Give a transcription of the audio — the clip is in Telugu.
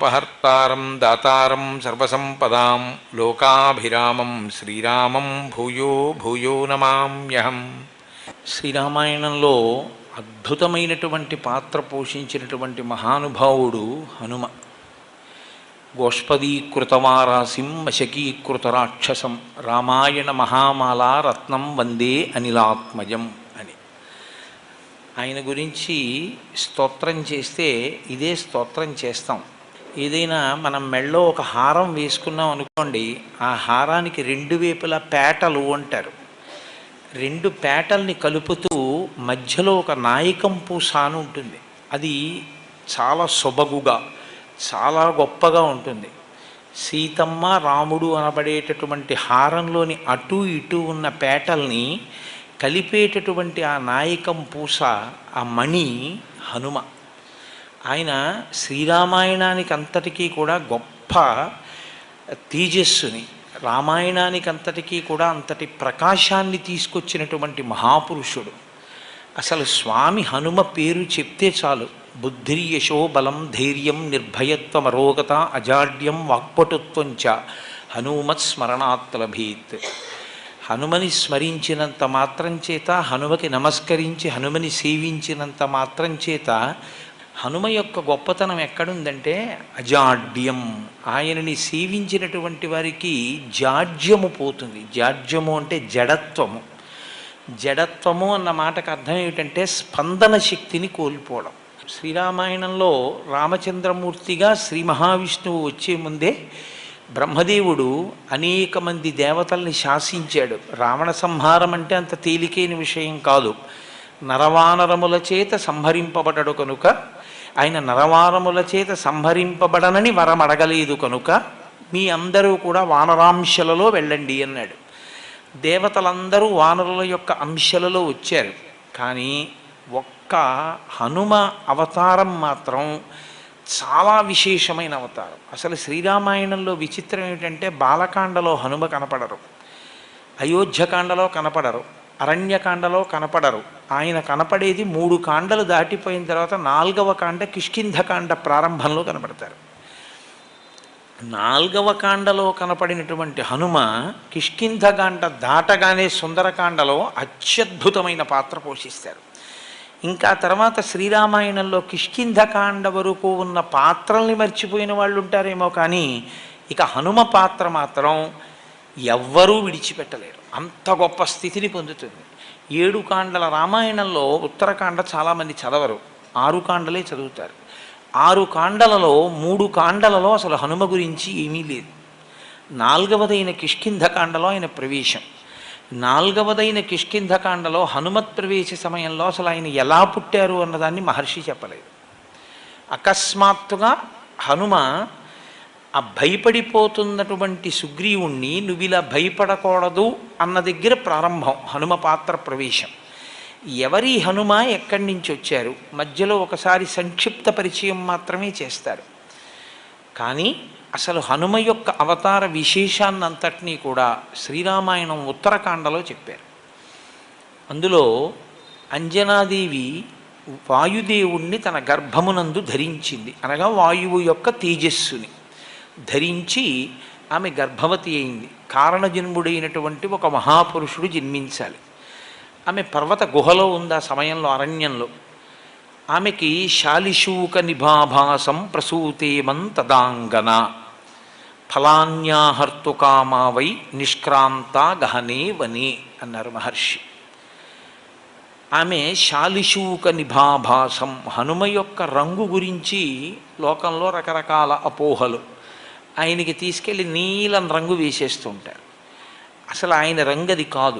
పాపహర్తారం దాతారం సర్వసంపదాం లోకాభిరామం శ్రీరామం భూయో భూయో నమామ్యహం. శ్రీరామాయణంలో అద్భుతమైనటువంటి పాత్ర పోషించినటువంటి మహానుభావుడు హనుమ. గోష్పదీకృతవారాసిం వశకీకృత రాక్షసం రామాయణ మహామాల రత్నం వందే అనిలాత్మజం అని. ఆయన గురించి స్తోత్రం చేస్తే ఇదే స్తోత్రం చేస్తాం. ఏదైనా మనం మెళ్ళో ఒక హారం వేసుకున్నాం అనుకోండి ఆ హారానికి రెండు వైపులా పేటలు అంటారు. రెండు పేటల్ని కలుపుతూ మధ్యలో ఒక నాయకం పూస అని ఉంటుంది. అది చాలా సొబగుగా చాలా గొప్పగా ఉంటుంది. సీతమ్మ రాముడు అనబడేటటువంటి హారంలోని అటు ఇటు ఉన్న పేటల్ని కలిపేటటువంటి ఆ నాయకం పూస ఆ మణి హనుమ. ఆయన శ్రీరామాయణానికి అంతటికీ కూడా గొప్ప తేజస్సుని రామాయణానికి అంతటికీ కూడా అంతటి ప్రకాశాన్ని తీసుకొచ్చినటువంటి మహాపురుషుడు. అసలు స్వామి హనుమ పేరు చెప్తే చాలు. బుద్ధిర్యశో బలం ధైర్యం నిర్భయత్వం అరోగత అజాడ్యం వాక్పటుత్వం చ హనుమత్ స్మరణాత్ లభీత్ హనుమని స్మరించినంత మాత్రం చేత హనుమకి నమస్కరించి హనుమని సేవించినంత మాత్రం చేత హనుమ యొక్క గొప్పతనం ఎక్కడుందంటే అజాడ్యం. ఆయనని సేవించినటువంటి వారికి జాడ్యము పోతుంది. జాడ్యము అంటే జడత్వము. జడత్వము అన్న మాటకు అర్థం ఏమిటంటే స్పందన శక్తిని కోల్పోవడం. శ్రీరామాయణంలో రామచంద్రమూర్తిగా శ్రీ మహావిష్ణువు వచ్చే ముందే బ్రహ్మదేవుడు అనేక మంది దేవతల్ని శాసించాడు. రావణ సంహారం అంటే అంత తేలికైన విషయం కాదు. నరవానరముల చేత సంహరింపబడడు కనుక ఆయన నరవానముల చేత సంహరింపబడనని వరం అడగలేదు కనుక మీ అందరూ కూడా వానరాంశలలో వెళ్ళండి అన్నాడు. దేవతలందరూ వానరుల యొక్క అంశలలో వచ్చారు. కానీ ఒక్క హనుమ అవతారం మాత్రం చాలా విశేషమైన అవతారం. అసలు శ్రీరామాయణంలో విచిత్రం ఏమిటంటే బాలకాండలో హనుమ కనపడరు అయోధ్యకాండలో కనపడరు. అరణ్యకాండలో కనపడరు. ఆయన కనపడేది మూడు కాండలు దాటిపోయిన తర్వాత నాలుగవ కాండ కిష్కింధకాండ ప్రారంభంలో కనపడతారు. నాల్గవ కాండలో కనపడినటువంటి హనుమ కిష్కింధకాండ దాటగానే సుందరకాండలో అత్యద్భుతమైన పాత్ర పోషిస్తారు. ఇంకా తర్వాత శ్రీరామాయణంలో కిష్కింధకాండ వరకు ఉన్న పాత్రల్ని మర్చిపోయిన వాళ్ళు ఉంటారేమో కానీ ఇక హనుమ పాత్ర మాత్రం ఎవ్వరూ విడిచిపెట్టలేరు. అంత గొప్ప స్థితిని పొందుతుంది. ఏడు కాండల రామాయణంలో ఉత్తరకాండ చాలామంది చదవరు. ఆరు కాండలే చదువుతారు. ఆరు కాండలలో మూడు కాండలలో అసలు హనుమ గురించి ఏమీ లేదు. నాలుగవదైన కిష్కింధకాండలో ఆయన ప్రవేశం. నాలుగవదైన కిష్కింధకాండలో హనుమత్ ప్రవేశ సమయంలో అసలు ఆయన ఎలా పుట్టారు అన్నదాన్ని మహర్షి చెప్పలేదు. అకస్మాత్తుగా హనుమ ఆ భయపడిపోతున్నటువంటి సుగ్రీవుణ్ణి నువ్వు ఇలా భయపడకూడదు అన్న దగ్గర ప్రారంభం హనుమ పాత్ర ప్రవేశం. ఎవరి హనుమ ఎక్కడి నుంచి వచ్చారు? మధ్యలో ఒకసారి సంక్షిప్త పరిచయం మాత్రమే చేస్తారు. కానీ అసలు హనుమ యొక్క అవతార విశేషాన్నంతటినీ కూడా శ్రీరామాయణం ఉత్తరకాండలో చెప్పారు. అందులో అంజనాదేవి వాయుదేవుణ్ణి తన గర్భమునందు ధరించింది. అనగా వాయువు యొక్క తేజస్సుని. ధరించి ఆమె గర్భవతి అయింది. కారణజన్ముడైనటువంటి ఒక మహాపురుషుడు జన్మించాలి. ఆమె పర్వత గుహలో ఉంది ఆ సమయంలో అరణ్యంలో. ఆమెకి శాలిశూక నిభాభాసం ప్రసూతేమం తదాంగన. ఫలాన్యాహర్తుకామావై నిష్క్రాంత గహనే వనే అన్నారు మహర్షి. ఆమె శాలిశూక నిభాభాసం హనుమ యొక్క రంగు గురించి లోకంలో రకరకాల అపోహలు. ఆయనకి తీసుకెళ్ళి నీలం రంగు వేసేస్తూ ఉంటారు అసలు ఆయన రంగు అది కాదు.